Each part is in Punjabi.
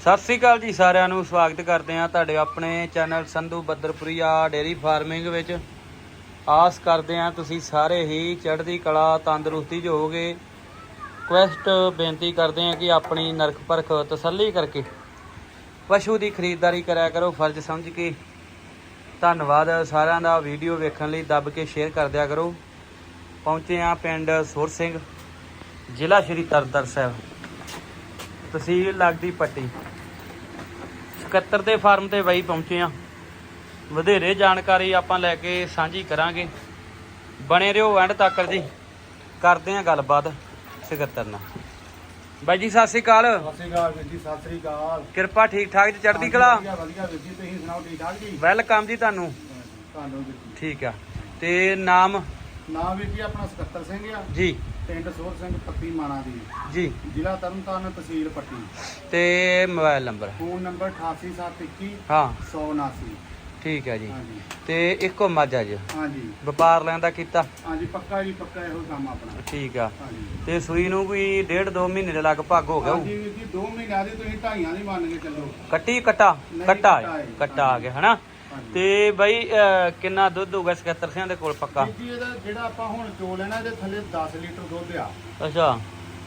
ਸਤਿ ਸ੍ਰੀ ਅਕਾਲ ਜੀ ਸਾਰਿਆਂ ਨੂੰ, ਸਵਾਗਤ ਕਰਦੇ ਹਾਂ ਤੁਹਾਡੇ ਆਪਣੇ channel Sandhu Badarpuria dairy farming ਵਿੱਚ। ਆਸ ਕਰਦੇ ਹਾਂ ਤੁਸੀਂ ਸਾਰੇ ਹੀ ਚੜ੍ਹਦੀ ਕਲਾ, ਤੰਦਰੁਸਤੀ 'ਚ ਹੋਵੋਗੇ। ਕੁਐਸਟ ਬੇਨਤੀ ਕਰਦੇ ਹਾਂ ਕਿ ਆਪਣੀ ਨਰਕ ਪਰਖ ਤਸੱਲੀ ਕਰਕੇ ਪਸ਼ੂ ਦੀ ਖਰੀਦਦਾਰੀ ਕਰਿਆ ਕਰੋ, ਫਰਜ਼ ਸਮਝ ਕੇ। ਧੰਨਵਾਦ ਸਾਰਿਆਂ ਦਾ, ਵੀਡੀਓ ਵੇਖਣ ਲਈ ਦੱਬ ਕੇ ਸ਼ੇਅਰ ਕਰ ਦਿਆ ਕਰੋ। ਪਹੁੰਚੇ ਹਾਂ ਪਿੰਡ ਸੁਰ ਸਿੰਘ, ਜ਼ਿਲ੍ਹਾ ਸ਼੍ਰੀ ਤਰਨਤਾਰਨ ਸਾਹਿਬ। ਤਹਿਸੀਲ ਲੱਗਦੀ ਪੱਟੀ। 77 ਦੇ ਫਾਰਮ ਤੇ ਬਾਈ ਪਹੁੰਚੇ ਆ ਵਧੇਰੇ ਜਾਣਕਾਰੀ ਆਪਾਂ ਲੈ ਕੇ ਸਾਂਝੀ ਕਰਾਂਗੇ। ਬਣੇ ਰਹੋ ਐਂਡ ਤੱਕ ਜੀ। ਕਰਦੇ ਆ ਗੱਲਬਾਤ 77 ਨਾਲ। ਬਾਈ ਜੀ ਸਤਿ ਸ੍ਰੀ ਅਕਾਲ। ਸਤਿ ਸ੍ਰੀ ਅਕਾਲ ਵੀਰ ਜੀ ਸਤਿ ਸ੍ਰੀ ਅਕਾਲ। ਕਿਰਪਾ ਠੀਕ ਠਾਕ ਜੀ ਚੜ੍ਹਦੀ ਕਲਾ? ਵਧੀਆ ਵਧੀਆ ਵੀਰ ਜੀ ਤੁਸੀਂ ਸੁਣਾਓ ਠੀਕ ਠਾਕ ਜੀ? ਵੈਲਕਮ ਜੀ ਤੁਹਾਨੂੰ। ਤੁਹਾਨੂੰ ਵੀਰ ਜੀ। ਠੀਕ ਆ। ਤੇ ਨਾਮ? ਨਾਮ ਵੀਰ ਜੀ ਆਪਣਾ ਸਕੱਤਰ ਸਿੰਘ ਆ। ਜੀ। ਪਿੰਡ ਸੋਰ ਸਿੰਘ ਪੱਤੀ ਮਾਣਾ ਦੀ ਜੀ। ਜ਼ਿਲ੍ਹਾ ਤਰਨਤਾਰਨ ਤਹਿਸੀਲ ਪੱਟੀ। ਤੇ ਮੋਬਾਈਲ ਨੰਬਰ? ਫੋਨ ਨੰਬਰ 88721 ਹਾਂ। 179 ਠੀਕ ਹੈ ਜੀ। ਹਾਂਜੀ। ਤੇ ਇੱਕੋ ਮੱਝ ਜੀ? ਹਾਂਜੀ। ਵਪਾਰ ਲੈਣ ਦਾ ਕੀਤਾ? ਹਾਂਜੀ ਪੱਕਾ ਜੀ ਪੱਕਾ ਇਹੋ ਕੰਮ ਆਪਣਾ। ਠੀਕ ਆ। ਹਾਂਜੀ। ਤੇ ਸੂਈ ਨੂੰ ਕੋਈ ਡੇਢ ਦੋ ਮਹੀਨੇ ਦੇ ਲਗਭਗ ਹੋ ਗਿਆ। ਹਾਂਜੀ ਵੀਰ ਜੀ 2 ਮਹੀਨਿਆਂ ਦੀ ਤੁਸੀਂ ਢਾਈਆਂ ਦੀ ਮੰਨ ਕੇ ਚੱਲੋ। ਕੱਟੀ ਕੱਟਾ? ਕੱਟਾ ਕੱਟਾ ਆ ਗਿਆ ਹਨਾ? ਤੇ ਬਈ ਅਹ, ਕਿੰਨਾ ਦੁੱਧ ਹੋਊਗਾ 77 ਸਿਆਂ ਦੇ ਕੋਲ ਪੱਕਾ? ਵੀਰ ਜੀ ਇਹਦਾ ਜਿਹੜਾ ਆਪਾਂ ਹੁਣ ਚੋ ਲੈਣਾ ਇਹਦੇ ਥੱਲੇ 10 ਲੀਟਰ ਦੁੱਧ ਆ। ਅੱਛਾ।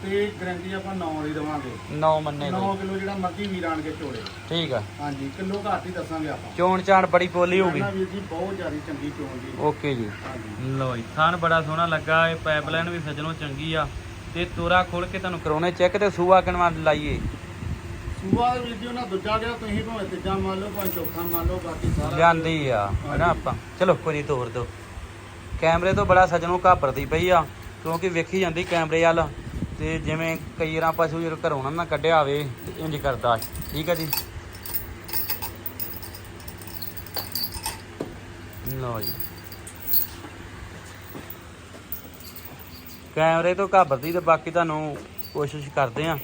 ਤੇ ਗਰੰਟੀ ਆਪਾਂ 9 ਦੀ ਦੇਵਾਂਗੇ। 9 ਮੰਨੇ 9 ਬਈ। ਕਿਲੋ ਜਿਹੜਾ ਮਰਜ਼ੀ ਵੀਰ ਆਣ ਕੇ ਚੋਲੇ। ਠੀਕ ਆ। ਹਾਂਜੀ ਕਿਲੋ ਘੱਟ ਹੀ ਦੱਸਾਂਗੇ ਆਪਾਂ। ਚੋਣ ਚਾਣ ਬੜੀ ਪੋਲੀ ਹੋਊਗੀ ਨਾ ਵੀਰ ਜੀ ਬਹੁਤ ਜ਼ਿਆਦਾ ਚੰਗੀ ਚੋਣ ਦੀ ਓਕੇ ਜੀ। ਹਾਂਜੀ। ਲੋ ਜੀ ਥਾਨ ਬੜਾ ਸੋਹਣਾ ਲੱਗਾ ਇਹ ਪਾਈਪਲਾਈਨ ਵੀ ਸਜਣੋਂ ਚੰਗੀ ਆ। ਤੇ ਤੋਰਾ ਖੋਲ ਕੇ ਤੁਹਾਨੂੰ ਕਰਾਉਣੇ ਚੈੱਕ ਤੇ ਸੂਆ ਕਿਨਵਾ ਲਾਈਏ। ਸੂਆ ਵੀਰ ਜੀ, ਉਹਨਾਂ ਦੂਜਾ ਗਿਆ, ਤੁਸੀਂ ਭਾਵੇਂ ਤੀਜਾ ਮੰਨ ਲਓ, ਭਾਵੇਂ ਚੌਥਾ ਮੰਨ ਲਓ, ਬਾਕੀ ਸਾਰਾ ਜਾਂਦੀ ਆ ਹਨਾ ਆਪਾਂ? ਚਲੋ, ਕੋਈ ਨਹੀਂ, ਤੋਰ ਦਿਓ। ਕੈਮਰੇ ਤੋਂ ਬੜਾ ਸਜਣੋਂ ਘਾਪਰਦੀ ਪਈ ਆ, ਕਿਉਂਕਿ ਵੇਖੀ ਜਾਂਦੀ ਕੈਮਰੇ ਵੱਲ, ਤੇ ਜਿਵੇਂ ਕਈ ਵਾਰ ਪਸ਼ੂ ਜਦੋਂ ਘਰੋਂ ਨਾ ਕੱਢਿਆ ਹੋਵੇ, ਤੇ ਇੰਜ ਕਰਦਾ ਠੀਕ ਆ ਜੀ? ਲਓ ਜੀ। ਕੈਮਰੇ ਤੋਂ ਘਾਬਰਦੀ ਤੇ ਬਾਕੀ ਤੁਹਾਨੂੰ ਕੋਸ਼ਿਸ਼ ਕਰਦੇ ਆ।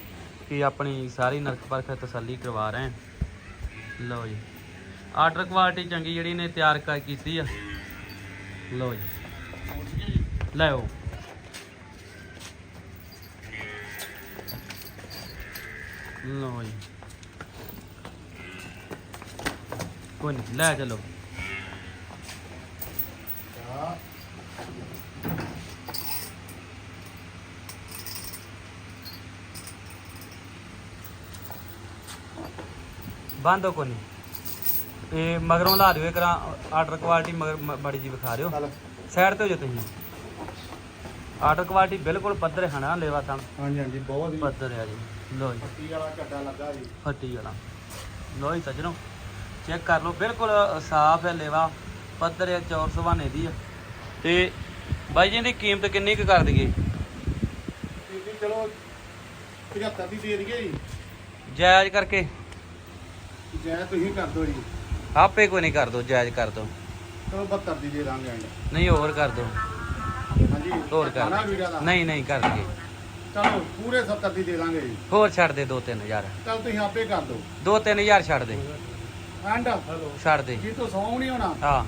ਕਿ ਆਪਣੀ ਸਾਰੀ ਨਰਕ ਪਰਖ ਤਸੱਲੀ ਕਰਵਾ ਰਹੇ ਹਾਂ। ਲਓ ਜੀ। ਆਰਡਰ ਕੁਆਲਿਟੀ ਚੰਗੀ ਜਿਹੜੀ ਨੇ ਤਿਆਰ ਕਰ ਕੀਤੀ ਆ। ਲਓ ਜੀ। ਲੈ ਲਓ ਜੀ। ਕੋਈ ਨਹੀਂ, ਲੈ ਚਲੋ ਹਾਂ। ਬੰਦ ਹੋ ਕੋਈ ਨਹੀਂ ਇਹ ਮਗਰੋਂ ਲਾ ਦਿਓ ਕਰਾਂ ਆਰਡਰ ਕੁਆਲਿਟੀ ਮਗਰ ਮਾੜੀ ਜੀ ਵਿਖਾ ਦਿਓ। ਸਾਈਡ ਤੇ ਹੋ ਜਾਓ ਤੁਸੀਂ। ਆਰਡਰ ਕੁਆਲਿਟੀ ਬਿਲਕੁਲ ਪੱਧਰ ਹੈ ਨਾ ਲੇਵਾ ਤਾਂ। ਹਾਂਜੀ ਹਾਂਜੀ ਬਹੁਤ ਹੀ ਪੱਧਰ ਹੈ ਜੀ। ਲਓ ਜੀ। ਪੱਤੀ ਵਾਲਾ ਝੱਡਾ ਲੱਗਾ ਜੀ। ਫੱਟੀ ਵਾਲਾ। ਲਓ ਜੀ ਸੱਜਣੋ ਚੈੱਕ ਕਰ ਲਓ ਬਿਲਕੁਲ ਸਾਫ਼ ਹੈ ਲੇਵਾ। ਪੱਧਰ ਹੈ ਚੌਰ ਸਵਾਨੇ ਦੀ ਆ। ਤੇ ਬਾਈ ਜੀ ਇਹਦੀ ਕੀਮਤ ਕਿੰਨੀ ਕੁ ਕਰ ਦਈਏ? ਜੀ ਚਲੋ 75 ਦੀ ਦੇ ਦਈਏ ਜੀ। ਜਾਇਜ਼ ਕਰਕੇ। ਜੈ ਤੁਸੀਂ ਕਰ ਦਿਓ ਜੀ। ਆਪੇ ਕੋਈ ਨਹੀਂ ਕਰ ਦੋ ਜਾਇਜ਼ ਕਰ ਦੋ। ਚਲੋ 72 ਦੀ ਦੇ ਦਾਂਗੇ ਐਂਡ ਨਹੀਂ ਹੋਰ ਕਰ ਦੋ। ਹਾਂਜੀ ਹੋਰ ਕਰ ਵੀਰਾਂ ਦਾ। ਨਹੀਂ ਨਹੀਂ ਕਰ ਦਈਏ ਚਲੋ ਪੂਰੇ 70 ਦੀ ਦੇ ਦਾਂਗੇ ਜੀ। ਹੋਰ ਛੱਡ ਦੇ 2-3000 ਚਲ ਤੁਸੀਂ ਆਪੇ ਕਰ ਦਿਓ। 2-3000 ਛੱਡ ਦੇ। ਐਂਡ। ਛੱਡ ਦੇ। ਜੀ ਤੋਂ ਸੌ ਨਹੀਂ ਹੋਣਾ। ਹਾਂ।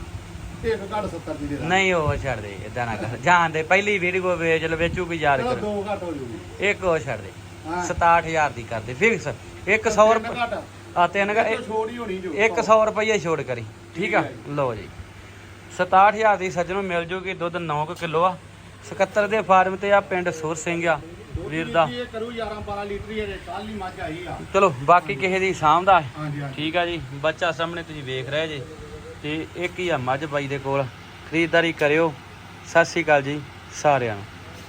ਇੱਕ ਘੱਟ 70 ਦੀ ਦੇ ਦਾਂਗੇ। ਨਹੀਂ ਉਹ ਛੱਡ ਦੇ ਇਦਾਂ ਨਾ ਕਰ। ਜਾਣ ਦੇ ਪਹਿਲੀ ਵੀਡੀਓ ਵੇਚ ਲੈ ਵੇਚੂ ਵੀ ਯਾਦ ਚਲੋ ਕਰ। ਦੋ ਘੱਟ ਹੋ ਜੂਗੀ। ਇੱਕ ਉਹ ਛੱਡ ਦੇ। ਹਾਂ। 67000 ਦੀ ਕਰ ਦੇ। ਫਿਕਸ 100 ਤਿੰਨ ਰੁਪਏ ਘੱਟ। ਆ ਤਿੰਨ ਕ- ਇਹ ਛੋੜ ਹੀ ਹੋਣੀ ਜੋ। 100 ਰੁਪਏ ਛੋੜ ਕਰੀ। ਠੀਕ ਆ। ਲਓ ਜੀ। 67000 ਦੀ ਸੱਜਣੋਂ ਮਿਲ ਜੂਗੀ ਦੁੱਧ 9 ਕਿਲੋ ਆ। 77 ਦੇ ਫਾਰਮ ਤੇ ਆ ਪਿੰਡ ਸੁਰ ਸਿੰਘ ਆ ਵੀਰ ਦਾ। ਇਹ ਕਰੂ 11 12 ਲੀਟਰ ਹੀ ਹੈ ਕੱਲ ਹੀ ਮੱਝ ਆਈ ਆ। ਚਲੋ ਬਾਕੀ ਕਿਸੇ ਦੀ ਸਾਂਭਦਾ ਹਾਂਜੀ ਹਾਂਜੀ। ਠੀਕ ਆ ਜੀ। ਬੱਚਾ ਸਾਹਮਣੇ ਤੁਸੀਂ ਵੇਖ ਰਹੇ ਜੇ। ਤੇ ਇੱਕ ਹੀ ਆ ਮੱਝ ਬਾਈ ਦੇ ਕੋਲ। ਖਰੀਦਦਾਰੀ ਕਰਿਓ। ਸਤਿ ਸ਼੍ਰੀ ਅਕਾਲ ਜੀ ਸਾਰਿਆਂ ਨੂੰ।